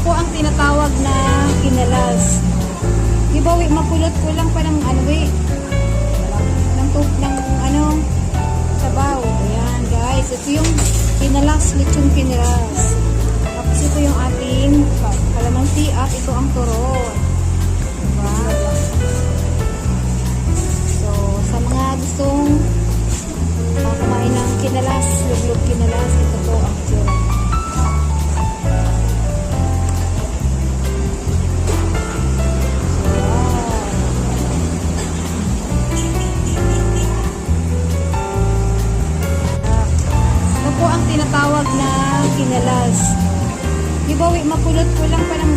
po ang tinatawag na kinalas. Ibawi, makulot ko lang pa ng ano eh. Ng, ng, ng ano, sabaw. Ayan guys. Ito yung kinalas, lechon kinalas. Tapos ito yung ating kalamansi at ito ang turon. Diba? So, sa mga gustong makakain ng kinalas, luglog kinalas, ito po ang ang tinatawag na kinalas. Di ba, wi, mapulot ko lang pa ng